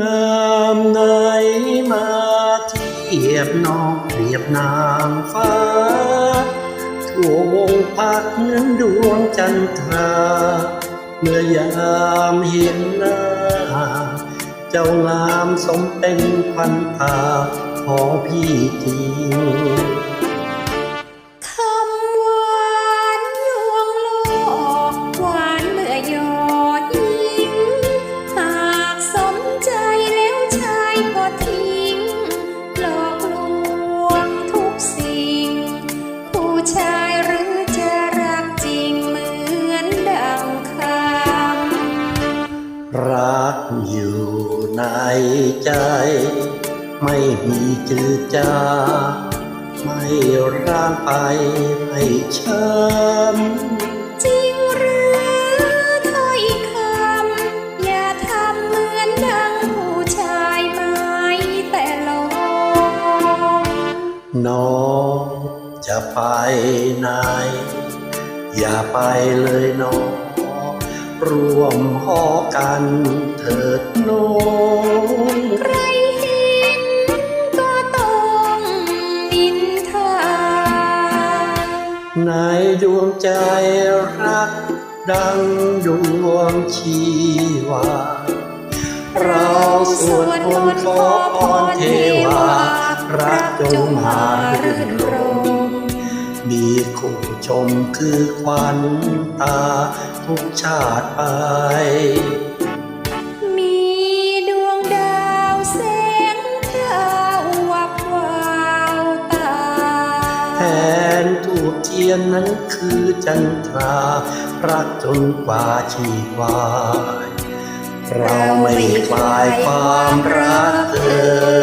งามไหนมาเทียบน้องเปรียบนางฟ้า ทั่ววงพักเหมือนดวงจันทรา เมื่อยามเห็นหน้า เจ้างามสมเป็นพันธาขอพี่จริง ในใจ ไม่มีจืดจางไม่ร่างไปให้ช้ำจริงหรือถ้อยคำอย่าทำเหมือนดังผู้ชายไม่แต่หลอกน้องจะไปไหน อย่าไปเลยน้องร่วมหอกันเถิดน้อง ใครเห็นก็ต้องนินทาในดวงใจรักดังดวงชีวา เราสวดมนต์ขอพรเทวา รักจงมารื่นรมมีคู่ชมคือควันตาทุกชาติไป เทียนนั้นคือจันทรารักจนกว่าชีวาย เราไม่คลายความรักเธอ